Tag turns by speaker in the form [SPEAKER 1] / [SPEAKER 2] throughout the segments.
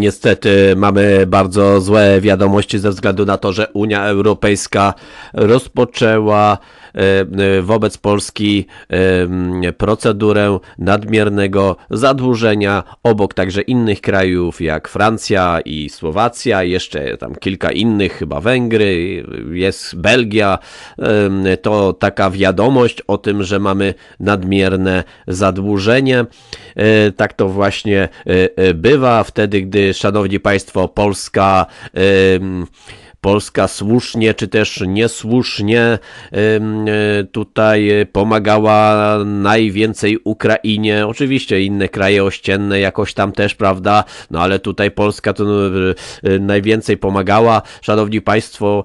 [SPEAKER 1] Niestety mamy bardzo złe wiadomości ze względu na to, że Unia Europejska rozpoczęła e, e, wobec Polski e, procedurę nadmiernego zadłużenia obok także innych krajów jak Francja i Słowacja, jeszcze tam kilka innych, chyba Węgry, jest Belgia. To taka wiadomość o tym, że mamy nadmierne zadłużenie. Tak to właśnie bywa wtedy, gdy szanowni państwo, Polska Polska słusznie czy też niesłusznie e, tutaj pomagała najwięcej Ukrainie. Oczywiście inne kraje ościenne jakoś tam też, prawda? No ale tutaj Polska to e, najwięcej pomagała, szanowni państwo,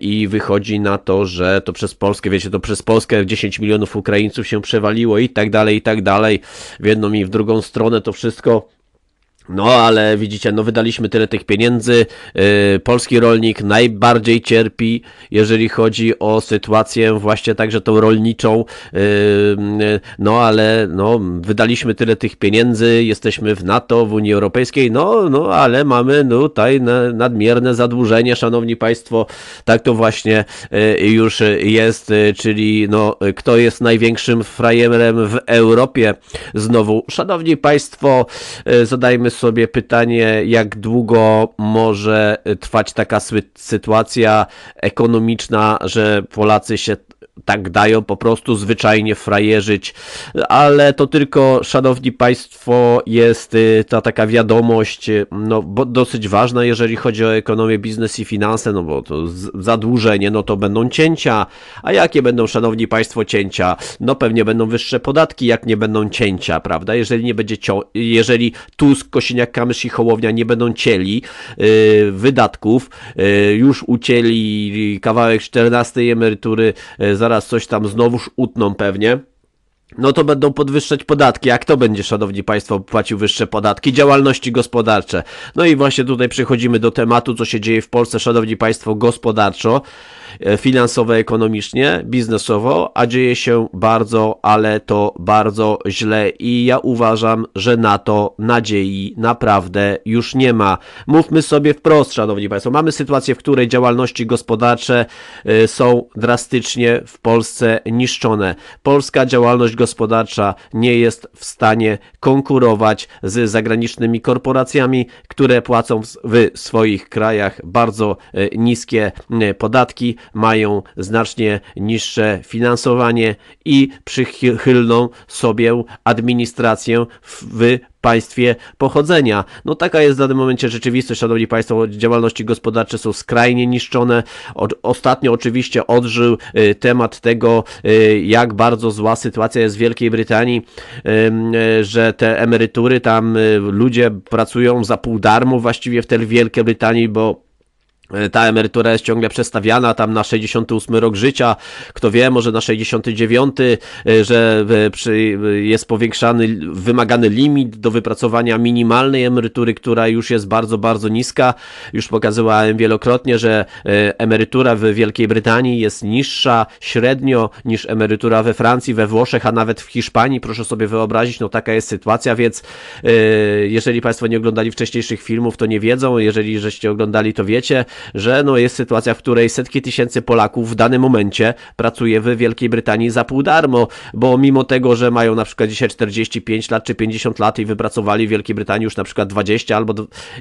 [SPEAKER 1] i wychodzi na to, że to przez Polskę, wiecie, to przez Polskę 10 milionów Ukraińców się przewaliło i tak dalej, i tak dalej. W jedną i w drugą stronę to wszystko. No, ale widzicie, no wydaliśmy tyle tych pieniędzy. Yy, polski rolnik najbardziej cierpi, jeżeli chodzi o sytuację właśnie także tą rolniczą. Yy, no, ale no, wydaliśmy tyle tych pieniędzy, jesteśmy w NATO, w Unii Europejskiej, no, no, ale mamy no, tutaj nadmierne zadłużenie, szanowni państwo. Tak to właśnie yy, już jest, y, czyli no, kto jest największym frajerem w Europie? Znowu, szanowni państwo, y, zadajmy sobie pytanie, jak długo może trwać taka sytuacja ekonomiczna, że Polacy się tak dają po prostu zwyczajnie frajerzyć, ale to tylko, szanowni państwo, jest y, ta taka wiadomość, y, no, bo dosyć ważna, jeżeli chodzi o ekonomię, biznes i finanse, no bo to zadłużenie, no to będą cięcia, a jakie będą, szanowni państwo, cięcia? No pewnie będą wyższe podatki, jak nie będą cięcia, prawda? Jeżeli nie będzie, jeżeli Tusk, Kosiniak-Kamysz i Hołownia nie będą cieli yy, wydatków, yy, już ucięli kawałek 14 emerytury, yy, zaraz coś tam znowuż utną pewnie no to będą podwyższać podatki. Jak to będzie, szanowni państwo, płacił wyższe podatki? Działalności gospodarcze. No i właśnie tutaj przechodzimy do tematu, co się dzieje w Polsce, szanowni państwo, gospodarczo. E, finansowo, ekonomicznie, biznesowo, a dzieje się bardzo, ale to bardzo źle i ja uważam, że na to nadziei naprawdę już nie ma. Mówmy sobie wprost, szanowni państwo, mamy sytuację, w której działalności gospodarcze e, są drastycznie w Polsce niszczone. Polska działalność gospodarcza nie jest w stanie konkurować z zagranicznymi korporacjami, które płacą w swoich krajach bardzo e, niskie podatki, mają znacznie niższe finansowanie i przychylną sobie administrację w państwie pochodzenia. No taka jest w danym momencie rzeczywistość, szanowni państwo, działalności gospodarcze są skrajnie niszczone. Ostatnio oczywiście odżył y, temat tego, y, jak bardzo zła sytuacja jest w Wielkiej Brytanii, y, że te emerytury tam ludzie pracują za pół darmo właściwie w tej Wielkiej Brytanii, bo ta emerytura jest ciągle przestawiana tam na 68 rok życia, kto wie, może na 69, e, że e, jest powiększany, wymagany limit do wypracowania minimalnej emerytury, która już jest bardzo, bardzo niska. Już pokazywałem wielokrotnie, że emerytura w Wielkiej Brytanii jest niższa średnio niż emerytura we Francji, we Włoszech, a nawet w Hiszpanii. Proszę sobie wyobrazić, no taka jest sytuacja, więc jeżeli Państwo nie oglądali wcześniejszych filmów, to nie wiedzą, jeżeli żeście oglądali, to wiecie, że no jest sytuacja, w której setki tysięcy Polaków w danym momencie pracuje w Wielkiej Brytanii za pół darmo, bo mimo tego, że mają na przykład dzisiaj 45 lat czy 50 lat i wypracowali w Wielkiej Brytanii już na przykład 20 albo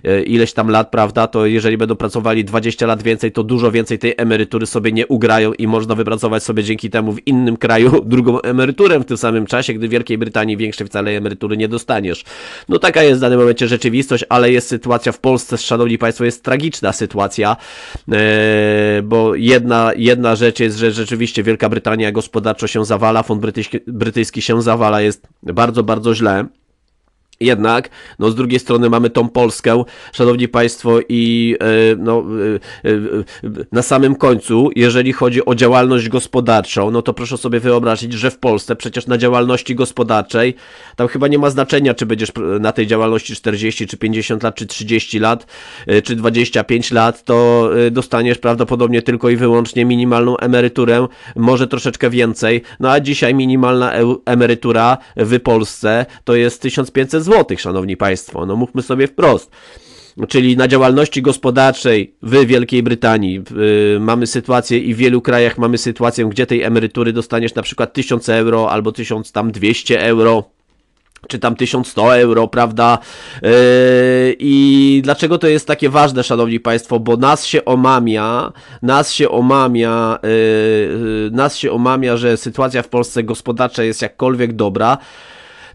[SPEAKER 1] e, ileś tam lat, prawda, to jeżeli będą pracowali 20 lat więcej, to dużo więcej tej emerytury sobie nie ugrają i można wypracować sobie dzięki temu w innym kraju drugą emeryturę w tym samym czasie, gdy w Wielkiej Brytanii większej wcale emerytury nie dostaniesz. No taka jest w danym momencie rzeczywistość, ale jest sytuacja w Polsce, szanowni państwo, jest tragiczna sytuacja E, bo jedna, jedna rzecz jest, że rzeczywiście Wielka Brytania gospodarczo się zawala, fond brytyjski, brytyjski się zawala, jest bardzo, bardzo źle. Jednak, no z drugiej strony mamy tą Polskę, szanowni państwo, i e, no, e, e, na samym końcu, jeżeli chodzi o działalność gospodarczą, no to proszę sobie wyobrazić, że w Polsce przecież na działalności gospodarczej tam chyba nie ma znaczenia, czy będziesz na tej działalności 40, czy 50 lat, czy 30 lat, czy 25 lat, to dostaniesz prawdopodobnie tylko i wyłącznie minimalną emeryturę, może troszeczkę więcej, no a dzisiaj minimalna emerytura w Polsce to jest 1500 zł zł, szanowni państwo. No mówmy sobie wprost. czyli na działalności gospodarczej w Wielkiej Brytanii y, mamy sytuację i w wielu krajach mamy sytuację, gdzie tej emerytury dostaniesz na przykład 1000 euro albo 1200 euro czy tam 1100 euro, prawda? Yy, I dlaczego to jest takie ważne, szanowni państwo? Bo nas się omamia, nas się omamia, yy, nas się omamia, że sytuacja w Polsce gospodarcza jest jakkolwiek dobra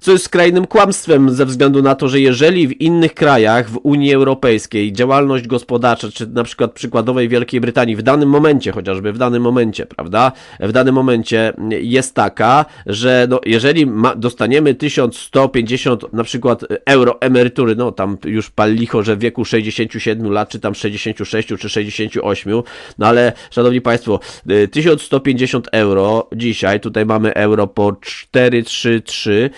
[SPEAKER 1] co jest skrajnym kłamstwem ze względu na to, że jeżeli w innych krajach w Unii Europejskiej działalność gospodarcza, czy na przykład przykładowej Wielkiej Brytanii w danym momencie, chociażby w danym momencie, prawda, w danym momencie jest taka, że no, jeżeli ma, dostaniemy 1150 na przykład euro emerytury, no tam już pal licho, że w wieku 67 lat, czy tam 66, czy 68, no ale szanowni Państwo, 1150 euro dzisiaj, tutaj mamy euro po 433,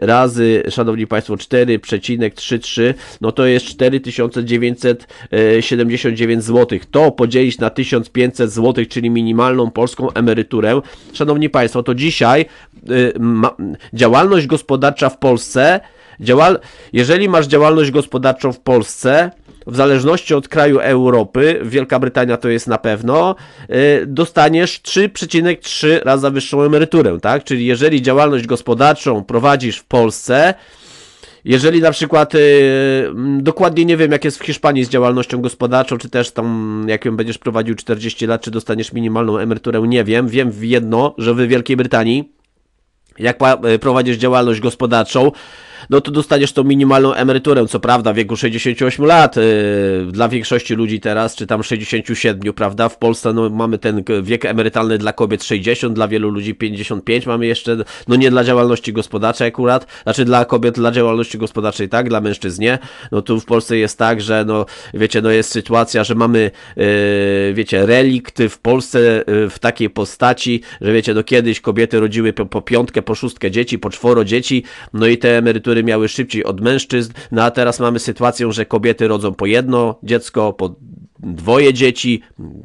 [SPEAKER 1] razy, szanowni państwo, 4,33, no to jest 4979 zł. To podzielić na 1500 zł, czyli minimalną polską emeryturę. Szanowni państwo, to dzisiaj y, ma, działalność gospodarcza w Polsce, działal, jeżeli masz działalność gospodarczą w Polsce, w zależności od kraju Europy, Wielka Brytania to jest na pewno, y, dostaniesz 3,3 razy wyższą emeryturę, tak? Czyli jeżeli działalność gospodarczą prowadzisz w Polsce, jeżeli na przykład, yy, dokładnie nie wiem jak jest w Hiszpanii z działalnością gospodarczą, czy też tam jak ją będziesz prowadził 40 lat, czy dostaniesz minimalną emeryturę, nie wiem. Wiem jedno, że w Wielkiej Brytanii, jak prowadzisz działalność gospodarczą, no to dostaniesz tą minimalną emeryturę, co prawda w wieku 68 lat, yy, dla większości ludzi teraz, czy tam 67, prawda, w Polsce no, mamy ten wiek emerytalny dla kobiet 60, dla wielu ludzi 55, mamy jeszcze, no nie dla działalności gospodarczej akurat, znaczy dla kobiet dla działalności gospodarczej, tak, dla mężczyzn nie, no tu w Polsce jest tak, że no, wiecie, no jest sytuacja, że mamy, yy, wiecie, relikty w Polsce yy, w takiej postaci, że wiecie, no kiedyś kobiety rodziły po, po piątkę, po szóstkę dzieci, po czworo dzieci, no i te emerytury emerytury miały szybciej od mężczyzn, no a teraz mamy sytuację, że kobiety rodzą po jedno dziecko, po dwoje dzieci,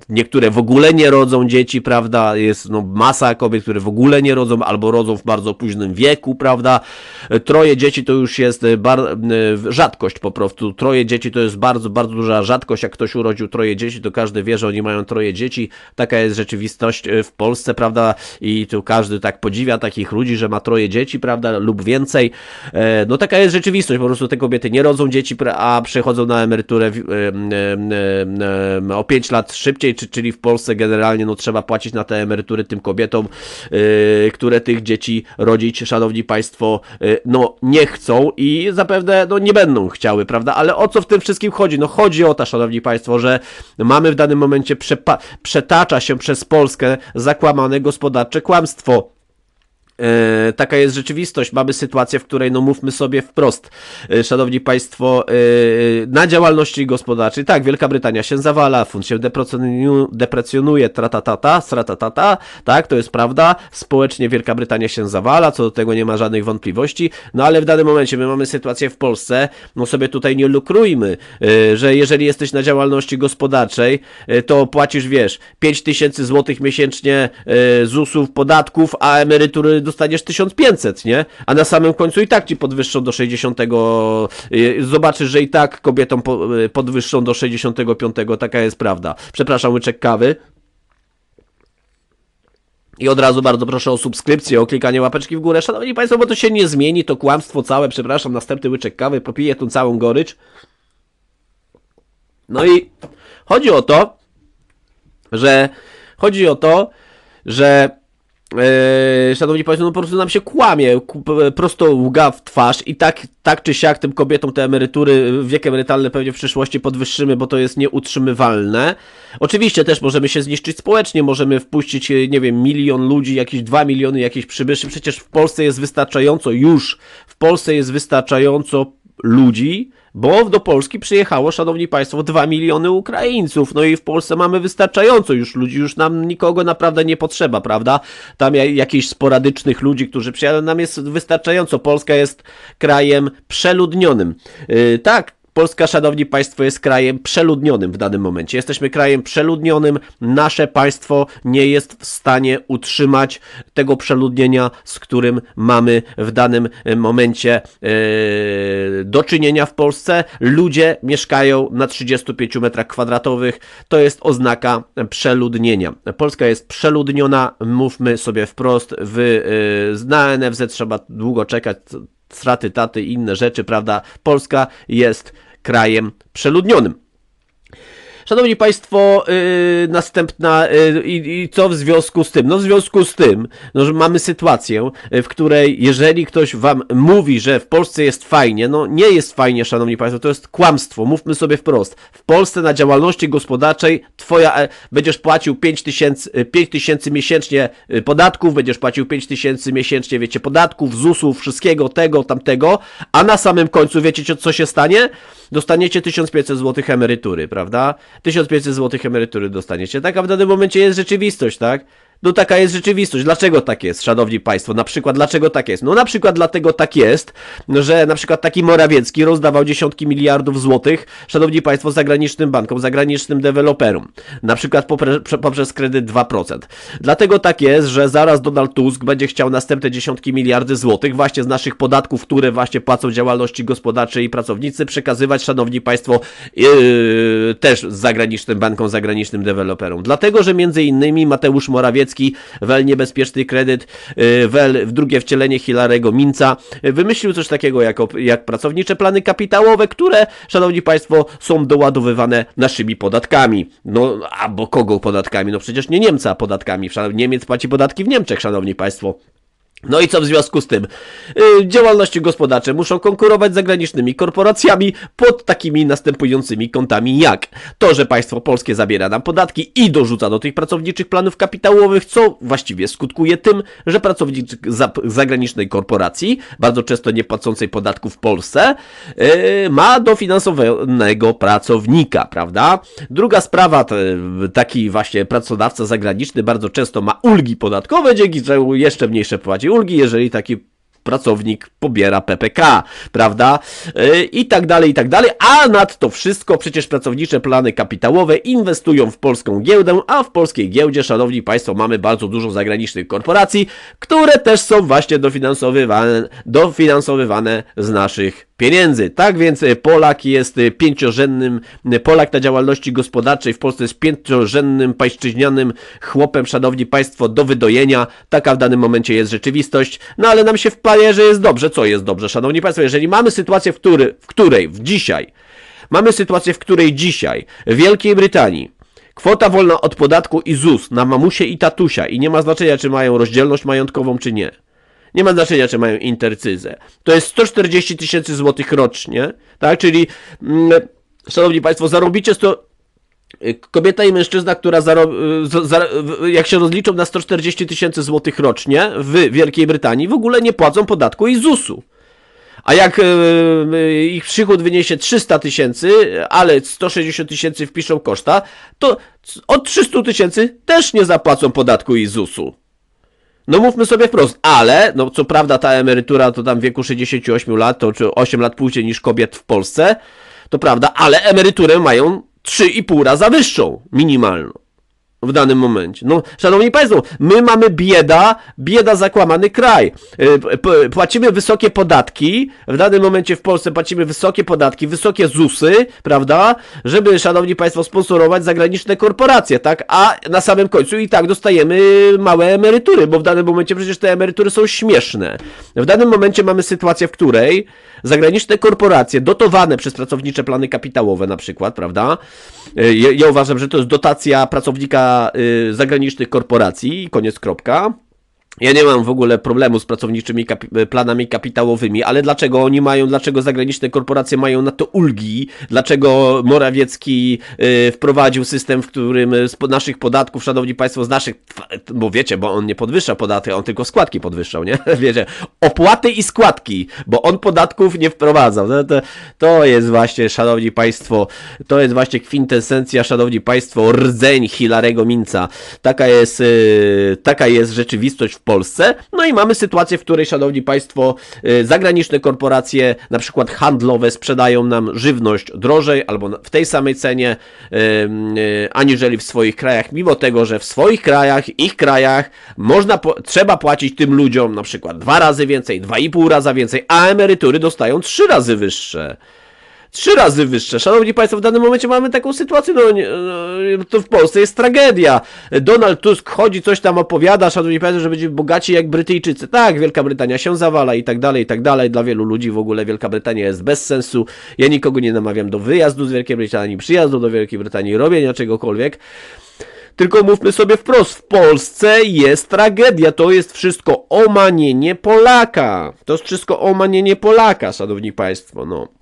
[SPEAKER 1] niektóre w ogóle nie rodzą dzieci, prawda? Jest no, masa kobiet, które w ogóle nie rodzą albo rodzą w bardzo późnym wieku, prawda? Troje dzieci to już jest bar- rzadkość po prostu. Troje dzieci to jest bardzo, bardzo duża rzadkość. Jak ktoś urodził troje dzieci, to każdy wie, że oni mają troje dzieci. Taka jest rzeczywistość w Polsce, prawda? I tu każdy tak podziwia takich ludzi, że ma troje dzieci, prawda? Lub więcej. E, no taka jest rzeczywistość. Po prostu te kobiety nie rodzą dzieci, a przechodzą na emeryturę o 5 lat szybciej, czy, czyli w Polsce generalnie no, trzeba płacić na te emerytury tym kobietom, yy, które tych dzieci rodzić, szanowni państwo, yy, no nie chcą i zapewne no, nie będą chciały, prawda? Ale o co w tym wszystkim chodzi? No chodzi o to, szanowni państwo, że mamy w danym momencie przetacza się przez Polskę zakłamane gospodarcze kłamstwo. E, taka jest rzeczywistość. Mamy sytuację, w której, no mówmy sobie wprost, e, szanowni państwo, e, na działalności gospodarczej, tak, Wielka Brytania się zawala, fund się deprecjonuje, tratatata, stratatata, tak, to jest prawda, społecznie Wielka Brytania się zawala, co do tego nie ma żadnych wątpliwości, no ale w danym momencie my mamy sytuację w Polsce, no sobie tutaj nie lukrujmy, że jeżeli jesteś na działalności gospodarczej, to płacisz, wiesz, 5000 złotych miesięcznie ZUS-ów, podatków, a emerytury dostaniesz 1500, nie? A na samym końcu i tak ci podwyższą do 60. Y, zobaczysz, że i tak kobietom y, podwyższą do 65. Taka jest prawda. Przepraszam, łyczek kawy. I od razu bardzo proszę o subskrypcję, o klikanie łapeczki w górę. Szanowni Państwo, bo to się nie zmieni, to kłamstwo całe. Przepraszam, następny łyczek kawy, popiję tą całą gorycz. No i chodzi o to, że chodzi o to, że Eee, szanowni Państwo, no po prostu nam się kłamie, prosto łga w twarz i tak, tak czy siak tym kobietom te emerytury, wiek emerytalny pewnie w przyszłości podwyższymy, bo to jest nieutrzymywalne. Oczywiście też możemy się zniszczyć społecznie, możemy wpuścić, nie wiem, milion ludzi, jakieś dwa miliony jakichś przybyszy, przecież w Polsce jest wystarczająco już, w Polsce jest wystarczająco ludzi, bo do Polski przyjechało, szanowni państwo, 2 miliony Ukraińców. No i w Polsce mamy wystarczająco już ludzi, już nam nikogo naprawdę nie potrzeba, prawda? Tam jakichś sporadycznych ludzi, którzy przyjadą, nam jest wystarczająco. Polska jest krajem przeludnionym. Yy, tak, Polska, szanowni państwo, jest krajem przeludnionym w danym momencie. Jesteśmy krajem przeludnionym. Nasze państwo nie jest w stanie utrzymać tego przeludnienia, z którym mamy w danym e, momencie e, do czynienia w Polsce. Ludzie mieszkają na 35 metrach kwadratowych. To jest oznaka przeludnienia. Polska jest przeludniona, mówmy sobie wprost. Wy, e, na NFZ trzeba długo czekać straty taty i inne rzeczy, prawda? Polska jest krajem przeludnionym. Szanowni Państwo, yy, następna yy, i co w związku z tym? No w związku z tym, no, że mamy sytuację, w której jeżeli ktoś Wam mówi, że w Polsce jest fajnie, no nie jest fajnie, Szanowni Państwo, to jest kłamstwo, mówmy sobie wprost. W Polsce na działalności gospodarczej Twoja, e, będziesz płacił 5 tysięcy, 5 tysięcy miesięcznie y, podatków, będziesz płacił 5 tysięcy miesięcznie, wiecie, podatków, ZUS-ów, wszystkiego, tego, tamtego, a na samym końcu wiecie co się stanie? Dostaniecie 1500 zł emerytury, prawda? 1500 zł emerytury dostaniecie. Taka w danym momencie jest rzeczywistość, tak? No taka jest rzeczywistość. Dlaczego tak jest, szanowni państwo? Na przykład, dlaczego tak jest? No na przykład dlatego tak jest, że na przykład taki Morawiecki rozdawał dziesiątki miliardów złotych, szanowni państwo, zagranicznym bankom, zagranicznym deweloperom. Na przykład poprzez kredyt 2%. Dlatego tak jest, że zaraz Donald Tusk będzie chciał następne dziesiątki miliardy złotych właśnie z naszych podatków, które właśnie płacą działalności gospodarczej i pracownicy, przekazywać, szanowni państwo, yy, też zagranicznym bankom, zagranicznym deweloperom. Dlatego, że między innymi Mateusz Morawiecki niemiecki, wel niebezpieczny kredyt, y, wel w drugie wcielenie Hilarego Minca, y, wymyślił coś takiego jako, jak pracownicze plany kapitałowe, które, szanowni państwo, są doładowywane naszymi podatkami. No, albo kogo podatkami? No przecież nie Niemca podatkami. Niemiec płaci podatki w Niemczech, szanowni państwo. No i co w związku z tym? Yy, działalności gospodarcze muszą konkurować z zagranicznymi korporacjami pod takimi następującymi kątami jak to, że państwo polskie zabiera nam podatki i dorzuca do tych pracowniczych planów kapitałowych, co właściwie skutkuje tym, że pracownik za, zagranicznej korporacji, bardzo często nie płacącej podatków w Polsce, yy, ma dofinansowanego pracownika, prawda? Druga sprawa, taki właśnie pracodawca zagraniczny bardzo często ma ulgi podatkowe, dzięki czemu jeszcze mniejsze płaci ulgi, jeżeli taki pracownik pobiera PPK, prawda? Yy, I tak dalej, i tak dalej. A nad to wszystko przecież pracownicze plany kapitałowe inwestują w polską giełdę, a w polskiej giełdzie, szanowni państwo, mamy bardzo dużo zagranicznych korporacji, które też są właśnie dofinansowywane, dofinansowywane z naszych pieniędzy. Tak więc e, Polak jest e, pięciorzędnym, e, Polak na działalności gospodarczej w Polsce jest pięciorzędnym, pańszczyźnianym chłopem, szanowni państwo, do wydojenia. Taka w danym momencie jest rzeczywistość. No ale nam się wpaje, że jest dobrze. Co jest dobrze, szanowni państwo? Jeżeli mamy sytuację, w, który, w której w dzisiaj, mamy sytuację, w której dzisiaj w Wielkiej Brytanii kwota wolna od podatku i ZUS na mamusie i tatusia i nie ma znaczenia, czy mają rozdzielność majątkową, czy nie nie ma znaczenia, czy mają intercyzę. To jest 140 tysięcy złotych rocznie, tak? Czyli, mm, szanowni państwo, zarobicie 100, Kobieta i mężczyzna, która zarob, za, jak się rozliczą na 140 tysięcy złotych rocznie w Wielkiej Brytanii, w ogóle nie płacą podatku i ZUS-u. A jak e, ich przychód wyniesie 300 tysięcy, ale 160 tysięcy wpiszą koszta, to od 300 tysięcy też nie zapłacą podatku i ZUS-u. No mówmy sobie wprost, ale, no co prawda ta emerytura to tam w wieku 68 lat, to czy 8 lat później niż kobiet w Polsce, to prawda, ale emeryturę mają 3,5 raza wyższą, minimalną w danym momencie. No, szanowni państwo, my mamy bieda, bieda zakłamany kraj. Y, płacimy wysokie podatki, w danym momencie w Polsce płacimy wysokie podatki, wysokie ZUSy, prawda, żeby, szanowni państwo, sponsorować zagraniczne korporacje, tak, a na samym końcu i tak dostajemy małe emerytury, bo w danym momencie przecież te emerytury są śmieszne. W danym momencie mamy sytuację, w której zagraniczne korporacje dotowane przez pracownicze plany kapitałowe na przykład, prawda, y, ja, ja uważam, że to jest dotacja pracownika y, zagranicznych korporacji, koniec kropka. Ja nie mam w ogóle problemu z pracowniczymi kapi planami kapitałowymi, ale dlaczego oni mają, dlaczego zagraniczne korporacje mają na to ulgi? Dlaczego Morawiecki y, wprowadził system, w którym z naszych podatków, szanowni państwo, z naszych, bo wiecie, bo on nie podwyższa podatki, on tylko składki podwyższał, nie? Wiecie, opłaty i składki, bo on podatków nie wprowadzał. No to, to jest właśnie, szanowni państwo, to jest właśnie kwintesencja, szanowni państwo, rdzeń Hilarego Minca. Taka jest, y, taka jest rzeczywistość w Polsce. No i mamy sytuację, w której, szanowni państwo, y, zagraniczne korporacje, na przykład handlowe, sprzedają nam żywność drożej albo w tej samej cenie, y, y, aniżeli w swoich krajach, mimo tego, że w swoich krajach, ich krajach można, trzeba płacić tym ludziom na przykład dwa razy więcej, dwa i pół raza więcej, a emerytury dostają trzy razy wyższe trzy razy wyższe. Szanowni Państwo, w danym momencie mamy taką sytuację, no, no, to w Polsce jest tragedia. Donald Tusk chodzi, coś tam opowiada, Szanowni Państwo, że będzie bogaci jak Brytyjczycy. Tak, Wielka Brytania się zawala i tak dalej, i tak dalej. Dla wielu ludzi w ogóle Wielka Brytania jest bez sensu. Ja nikogo nie namawiam do wyjazdu z Wielkiej Brytanii, przyjazdu do Wielkiej Brytanii, robienia czegokolwiek. Tylko mówmy sobie wprost, w Polsce jest tragedia, to jest wszystko omanienie Polaka. To jest wszystko omanienie Polaka, szanowni państwo, no.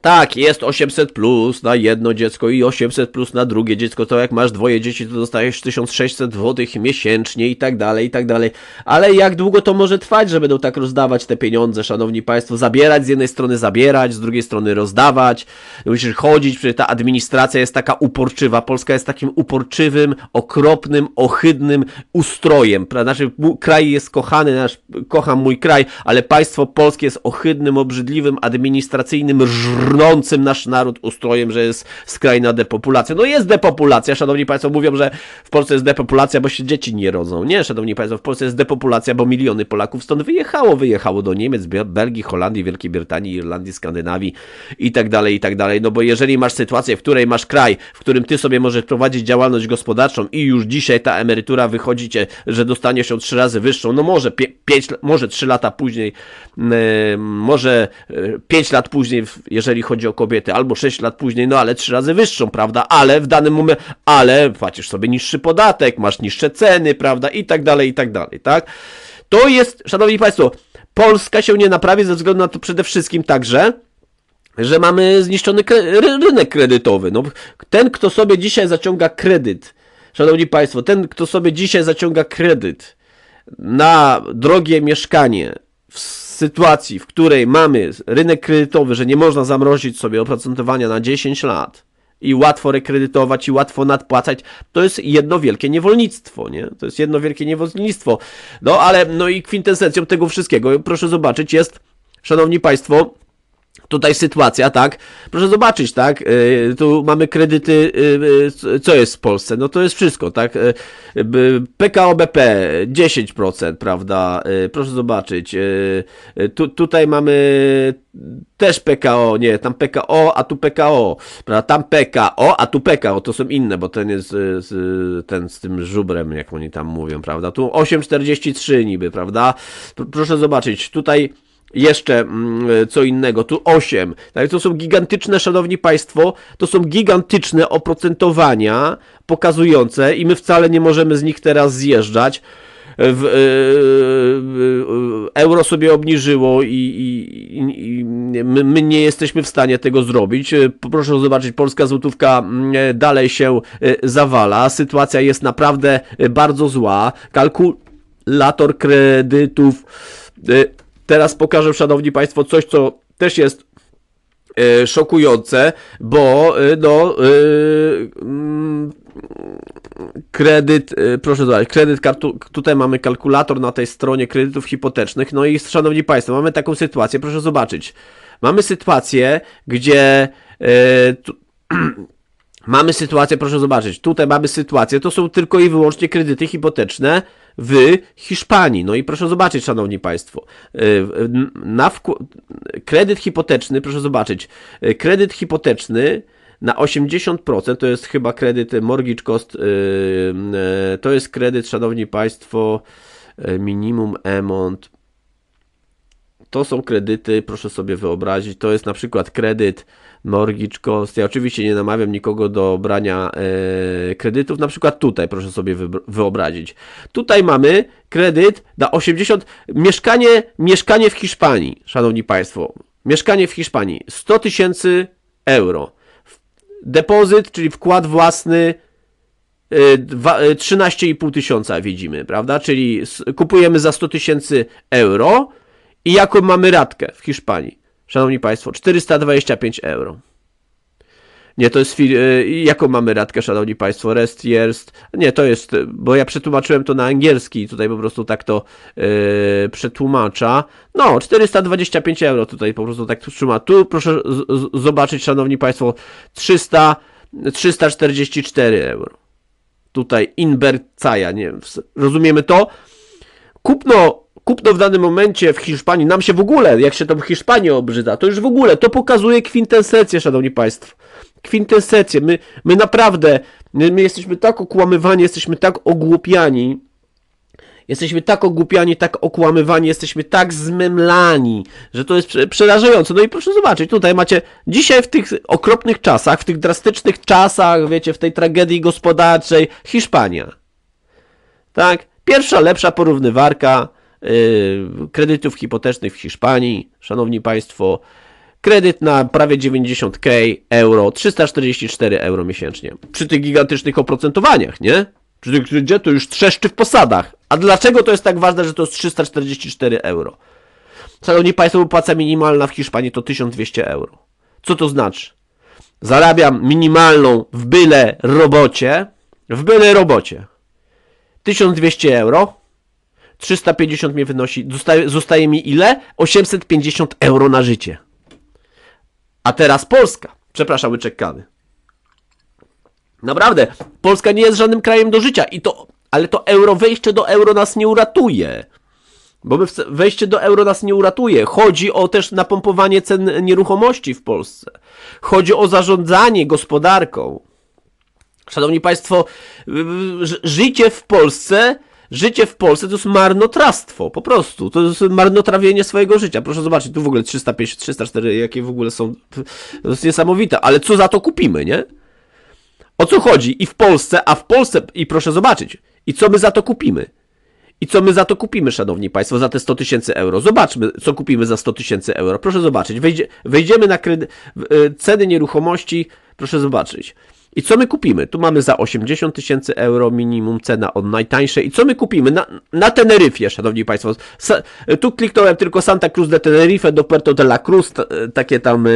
[SPEAKER 1] Tak, jest 800 plus na jedno dziecko i 800 plus na drugie dziecko. To jak masz dwoje dzieci, to dostajesz 1600 zł miesięcznie i tak dalej, i tak dalej. Ale jak długo to może trwać, że będą tak rozdawać te pieniądze, szanowni państwo? Zabierać z jednej strony, zabierać, z drugiej strony rozdawać. Musisz chodzić, przecież ta administracja jest taka uporczywa. Polska jest takim uporczywym, okropnym, ohydnym ustrojem. Znaczy, kraj jest kochany, nasz, kocham mój kraj, ale państwo polskie jest ohydnym, obrzydliwym, administracyjnym brnącym nasz naród ustrojem, że jest skrajna depopulacja. No jest depopulacja, szanowni państwo, mówią, że w Polsce jest depopulacja, bo się dzieci nie rodzą. Nie, szanowni państwo, w Polsce jest depopulacja, bo miliony Polaków stąd wyjechało. Wyjechało do Niemiec, Belgii, Holandii, Wielkiej Brytanii, Irlandii, Skandynawii i tak dalej, i tak dalej. No bo jeżeli masz sytuację, w której masz kraj, w którym ty sobie możesz prowadzić działalność gospodarczą i już dzisiaj ta emerytura wychodzi cię, że dostaniesz ją trzy razy wyższą, no może pięć, może trzy lata później, yy, może e, pięć lat później, jeżeli jeżeli chodzi o kobiety, albo 6 lat później, no ale 3 razy wyższą, prawda? Ale w danym momencie, ale płacisz sobie niższy podatek, masz niższe ceny, prawda? I tak dalej, i tak dalej, tak? To jest, szanowni państwo, Polska się nie naprawi ze względu na to przede wszystkim także, że mamy zniszczony kre rynek kredytowy. No, ten, kto sobie dzisiaj zaciąga kredyt, szanowni państwo, ten, kto sobie dzisiaj zaciąga kredyt na drogie mieszkanie w sytuacji, w której mamy rynek kredytowy, że nie można zamrozić sobie oprocentowania na 10 lat i łatwo rekredytować i łatwo nadpłacać, to jest jedno wielkie niewolnictwo, nie? To jest jedno wielkie niewolnictwo. No ale, no i kwintesencją tego wszystkiego, proszę zobaczyć, jest, szanowni państwo, tutaj sytuacja, tak? Proszę zobaczyć, tak? Y, tu mamy kredyty, y, y, co jest w Polsce? No to jest wszystko, tak? PKO BP 10%, prawda? Proszę zobaczyć. Tu, tutaj mamy też PKO, nie, tam PKO, a tu PKO, prawda? Tam PKO, a tu PKO, to są inne, bo ten jest ten z tym żubrem, jak oni tam mówią, prawda? Tu 8,43 niby, prawda? Proszę zobaczyć, tutaj jeszcze mm, co innego, tu 8. Tak, to są gigantyczne, szanowni państwo, to są gigantyczne oprocentowania pokazujące i my wcale nie możemy z nich teraz zjeżdżać. W, yy, euro sobie obniżyło i, i, i my, my, nie jesteśmy w stanie tego zrobić. Proszę zobaczyć, polska złotówka mm, dalej się zawala. Sytuacja jest naprawdę bardzo zła. Kalkulator kredytów Teraz pokażę, szanowni państwo, coś, co też jest e, szokujące, bo e, no e, mm, kredyt, proszę zobaczyć, kredyt, tutaj mamy kalkulator na tej stronie kredytów hipotecznych, no i szanowni państwo, mamy taką sytuację, proszę zobaczyć, mamy sytuację, gdzie tu, mamy sytuację, proszę zobaczyć, tutaj mamy sytuację, to są tylko i wyłącznie kredyty hipoteczne, w Hiszpanii. No i proszę zobaczyć, szanowni państwo, y, na kredyt hipoteczny, proszę zobaczyć, y, kredyt hipoteczny na 80%, to jest chyba kredyt mortgage cost, y, to jest kredyt, szanowni państwo, minimum amount. To są kredyty, proszę sobie wyobrazić, to jest na przykład kredyt mortgage cost. Ja oczywiście nie namawiam nikogo do brania e, kredytów. Na przykład tutaj, proszę sobie wyobrazić. Tutaj mamy kredyt na 80, mieszkanie, mieszkanie w Hiszpanii, szanowni państwo. Mieszkanie w Hiszpanii, 100 tysięcy euro. Depozyt, czyli wkład własny 13,5 e, tysiąca widzimy, prawda? Czyli kupujemy za 100 tysięcy euro i jaką mamy ratkę w Hiszpanii? Szanowni Państwo, 425 euro. Nie, to jest y, jaką mamy radkę, szanowni państwo? Rest jest. Nie, to jest, bo ja przetłumaczyłem to na angielski i tutaj po prostu tak to yy, przetłumacza. No, 425 euro tutaj po prostu tak trzyma. Tu proszę zobaczyć, szanowni państwo, 300, 344 euro. Tutaj Inbercaja, nie rozumiemy to? kupno, kupno w danym momencie w Hiszpanii, nam się w ogóle, jak się to w Hiszpanii obrzyda, to już w ogóle, to pokazuje kwintesencję, szanowni państwo. Kwintesencję. My, my naprawdę, my, my jesteśmy tak okłamywani, jesteśmy tak ogłupiani, Jesteśmy tak ogłupiani, tak okłamywani, jesteśmy tak zmemlani, że to jest prze- przerażające. No i proszę zobaczyć, tutaj macie dzisiaj w tych okropnych czasach, w tych drastycznych czasach, wiecie, w tej tragedii gospodarczej, Hiszpania. Tak? Pierwsza lepsza porównywarka kredytów hipotecznych w Hiszpanii, szanowni państwo. Kredyt na prawie 90k euro, 344 euro miesięcznie. Przy tych gigantycznych oprocentowaniach, nie? Przy tych, gdzie to już trzeszczy w posadach. A dlaczego to jest tak ważne, że to jest 344 euro? Szanowni Państwo, płaca minimalna w Hiszpanii to 1200 euro. Co to znaczy? Zarabiam minimalną w byle robocie, w byle robocie. 1200 euro, 350 mnie wynosi, zostaje, zostaje mi ile? 850 euro na życie. A teraz Polska. Przepraszam, łyczek kawy. Naprawdę, Polska nie jest żadnym krajem do życia i to, ale to euro, wejście do euro nas nie uratuje. Bo wejście do euro nas nie uratuje. Chodzi o też napompowanie cen nieruchomości w Polsce. Chodzi o zarządzanie gospodarką. Szanowni Państwo, ży- życie w Polsce, życie w Polsce to jest marnotrawstwo, po prostu. To jest marnotrawienie swojego życia. Proszę zobaczyć, tu w ogóle 350, 304, jakie w ogóle są, to jest niesamowite, ale co za to kupimy, nie? O co chodzi? I w Polsce, a w Polsce, i proszę zobaczyć, i co my za to kupimy? I co my za to kupimy, szanowni państwo, za te 100 tysięcy euro? Zobaczmy, co kupimy za 100 tysięcy euro. Proszę zobaczyć, wejdzie, wejdziemy na kredy, e, ceny nieruchomości, proszę zobaczyć. I co my kupimy? Tu mamy za 80 tysięcy euro minimum cena od najtańszej. I co my kupimy? Na, na Teneryfie, szanowni państwo. Sa, tu kliknąłem tylko Santa Cruz de Tenerife do Puerto de la Cruz, t, takie tam e,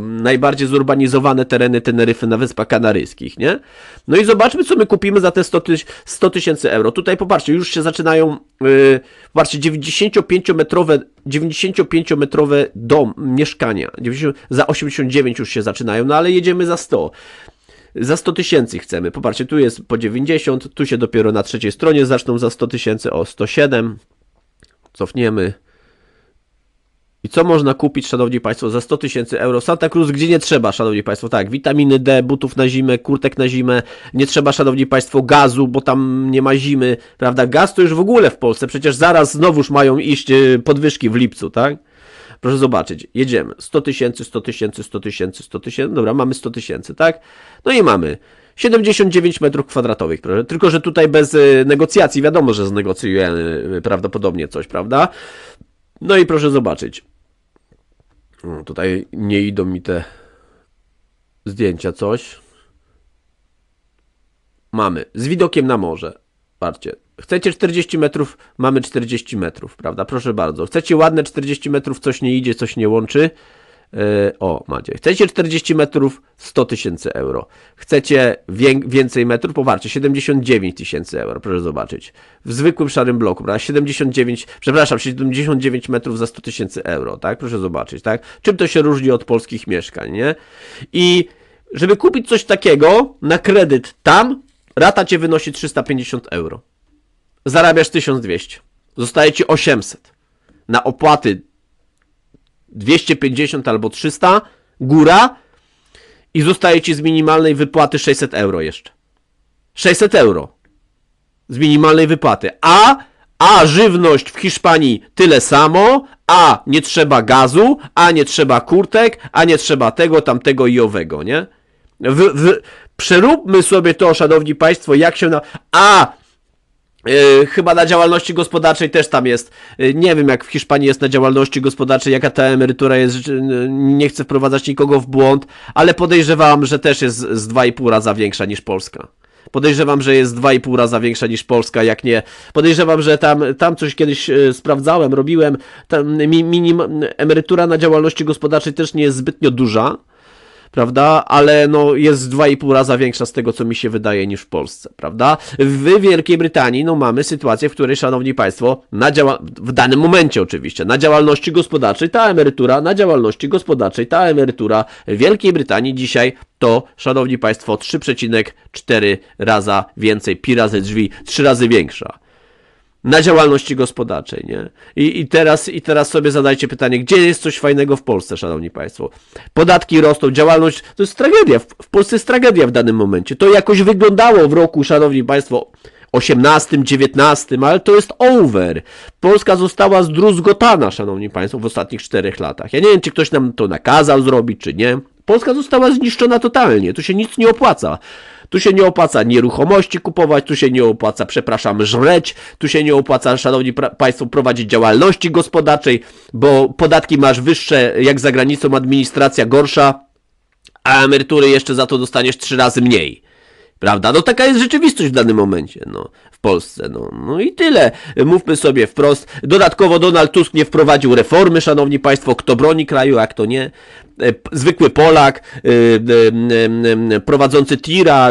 [SPEAKER 1] najbardziej zurbanizowane tereny Teneryfy na Wyspach Kanaryjskich, nie? No i zobaczmy, co my kupimy za te 100 tyś- 100 tysięcy euro. Tutaj popatrzcie, już się zaczynają, yy, popatrzcie, 95-metrowe 95-metrowe dom, mieszkania. 90, za 89 już się zaczynają, no ale jedziemy za 100. Za 100 tysięcy chcemy. Popatrzcie, tu jest po 90, tu się dopiero na trzeciej stronie zaczną za 100 tysięcy, o 107. Cofniemy. I co można kupić, szanowni państwo, za 100 tysięcy euro? Santa Cruz, gdzie nie trzeba, szanowni państwo, tak, witaminy D, butów na zimę, kurtek na zimę, nie trzeba, szanowni państwo, gazu, bo tam nie ma zimy, prawda? Gaz to już w ogóle w Polsce, przecież zaraz znowuż mają iść e, podwyżki w lipcu, tak? Proszę zobaczyć, jedziemy. 100 tysięcy, 100 tysięcy, 100 tysięcy, 100 tysięcy, dobra, mamy 100 tysięcy, tak? No i mamy 79 metrów kwadratowych, tylko że tutaj bez e, negocjacji, wiadomo, że znegocjujemy e, prawdopodobnie coś, prawda? No i proszę zobaczyć. Tutaj nie idą mi te zdjęcia, coś. Mamy. Z widokiem na morze. Patrzcie. Chcecie 40 metrów? Mamy 40 metrów, prawda? Proszę bardzo. Chcecie ładne 40 metrów, coś nie idzie, coś nie łączy? Yy, o, macie. Chcecie 40 metrów? 100 tysięcy euro. Chcecie wię- więcej metrów? Popatrzcie, 79 tysięcy euro, proszę zobaczyć. W zwykłym szarym bloku, prawda? 79, przepraszam, 79 metrów za 100 tysięcy euro, tak? Proszę zobaczyć, tak? Czym to się różni od polskich mieszkań, nie? I żeby kupić coś takiego na kredyt tam, rata cię wynosi 350 euro. Zarabiasz 1200. Zostaje ci 800. Na opłaty 250 albo 300, góra i zostaje ci z minimalnej wypłaty 600 euro jeszcze. 600 euro z minimalnej wypłaty. A, a żywność w Hiszpanii tyle samo, a nie trzeba gazu, a nie trzeba kurtek, a nie trzeba tego, tamtego i owego, nie? W, w, przeróbmy sobie to, szanowni państwo, jak się na... A! Yy, chyba na działalności gospodarczej też tam jest. Yy, nie wiem, jak w Hiszpanii jest na działalności gospodarczej, jaka ta emerytura jest. yy, Nie chcę wprowadzać nikogo w błąd, ale podejrzewam, że też jest z 2,5 raza większa niż Polska. Podejrzewam, że jest 2,5 raza większa niż Polska, jak nie. Podejrzewam, że tam, tam coś kiedyś sprawdzałem, robiłem. Tam mi, minim, emerytura na działalności gospodarczej też nie jest zbytnio duża. Prawda? Ale no jest dwa i pół raza większa z tego, co mi się wydaje, niż w Polsce, prawda? W Wielkiej Brytanii, no mamy sytuację, w której, szanowni państwo, na działa... w danym momencie oczywiście, na działalności gospodarczej ta emerytura, na działalności gospodarczej ta emerytura w Wielkiej Brytanii dzisiaj to, szanowni państwo, 3,4 raza więcej, pi razy drzwi, 3 razy większa na działalności gospodarczej, nie? I, i, teraz, I teraz sobie zadajcie pytanie, gdzie jest coś fajnego w Polsce, szanowni państwo? Podatki rosną, działalność, to jest tragedia, w, w Polsce jest tragedia w danym momencie. To jakoś wyglądało w roku, szanowni państwo, 18, 19, ale to jest over. Polska została zdruzgotana, szanowni państwo, w ostatnich czterech latach. Ja nie wiem, czy ktoś nam to nakazał zrobić, czy nie. Polska została zniszczona totalnie, tu się nic nie opłaca. Tu się nie opłaca nieruchomości kupować, tu się nie opłaca, przepraszam, żreć, tu się nie opłaca, szanowni państwo, prowadzić działalności gospodarczej, bo podatki masz wyższe jak za granicą, administracja gorsza, a emerytury jeszcze za to dostaniesz trzy razy mniej. Prawda? No taka jest rzeczywistość w danym momencie, no, w Polsce, no. No i tyle. Mówmy sobie wprost. Dodatkowo Donald Tusk nie wprowadził reformy, szanowni państwo, kto broni kraju, jak to nie. E, Zwykły Polak, y, y, prowadzący tira,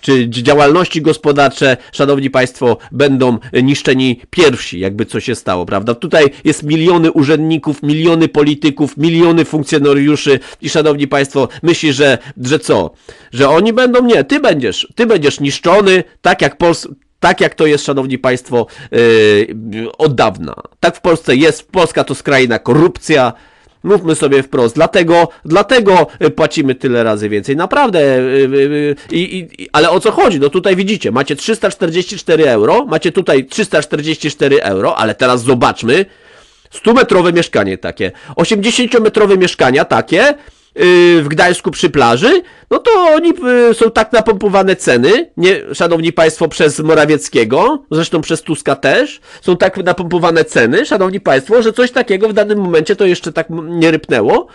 [SPEAKER 1] czy działalności gospodarcze, szanowni państwo, będą niszczeni pierwsi, jakby co się stało, prawda? Tutaj jest miliony urzędników, miliony polityków, miliony funkcjonariuszy i szanowni państwo, myśli, że, że co? Że oni będą? Nie, ty będziesz, ty będziesz niszczony, tak jak Pols tak jak to jest, szanowni państwo, yy, od dawna. Tak w Polsce jest, Polska to skrajna korupcja, Mówmy sobie wprost, dlatego, dlatego y, płacimy tyle razy więcej. Naprawdę, y, y, i, ale o co chodzi? No tutaj widzicie, macie 344 euro, macie tutaj 344 euro, ale teraz zobaczmy, 100-metrowe mieszkanie takie, 80-metrowe mieszkania takie w Gdańsku przy plaży, no to oni yy, są tak napompowane ceny, nie, szanowni państwo, przez Morawieckiego, zresztą przez Tuska też, są tak napompowane ceny, szanowni państwo, że coś takiego w danym momencie to jeszcze tak nie rypnęło,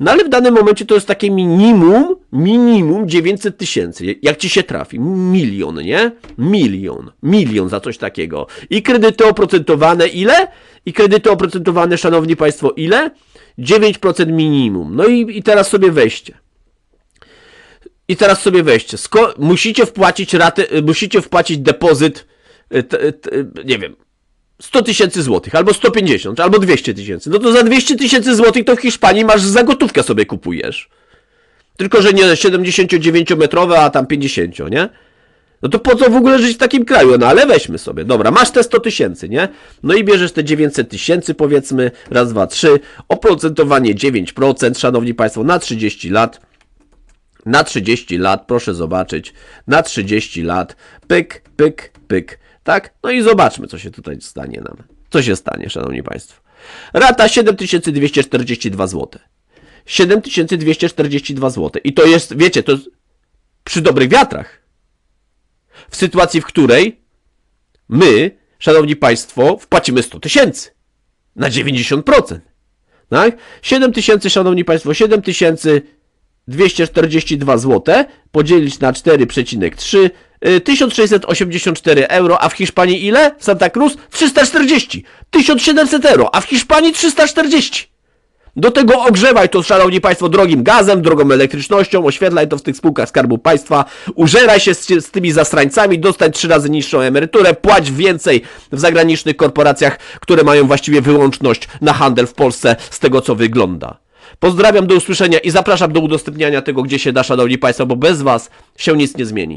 [SPEAKER 1] no ale w danym momencie to jest takie minimum, minimum 900 tysięcy. Jak ci się trafi? Milion, nie? Milion. Milion za coś takiego. I kredyty oprocentowane ile? I kredyty oprocentowane, szanowni państwo, ile? 9% minimum. No i, i teraz sobie weźcie. I teraz sobie weźcie. Sko- musicie wpłacić ratę, y, musicie wpłacić depozyt, y, t, t, y, nie wiem, 100 tysięcy złotych, albo 150, albo 200 tysięcy. No to za 200 tysięcy złotych to w Hiszpanii masz za gotówkę sobie kupujesz. Tylko, że nie 79-metrowe, a tam 50, nie? No to po co w ogóle żyć w takim kraju? No ale weźmy sobie. Dobra, masz te 100 tysięcy, nie? No i bierzesz te 900 tysięcy, powiedzmy, raz, dwa, trzy. Oprocentowanie 9%, szanowni państwo, na 30 lat. Na 30 lat, proszę zobaczyć. Na 30 lat. Pyk, pyk, pyk. Tak? No i zobaczmy, co się tutaj stanie nam. Co się stanie, szanowni państwo. Rata 7242 zł. 7242 zł. I to jest, wiecie, to przy dobrych wiatrach. W sytuacji, w której my, szanowni państwo, wpłacimy 100 tysięcy. Na 90%. Tak? 7 tysięcy, szanowni państwo, 7 tysięcy 242 zł podzielić na 4,3 y, 1684 euro, a w Hiszpanii ile? Santa Cruz 340. 1700 euro, a w Hiszpanii 340. Do tego ogrzewaj to, szanowni państwo, drogim gazem, drogą elektrycznością, oświetlaj to w tych spółkach Skarbu Państwa, użeraj się z, z tymi zastrańcami, dostań trzy razy niższą emeryturę, płać więcej w zagranicznych korporacjach, które mają właściwie wyłączność na handel w Polsce z tego, co wygląda. Pozdrawiam, do usłyszenia i zapraszam do udostępniania tego, gdzie się da, szanowni państwo, bo bez was się nic nie zmieni.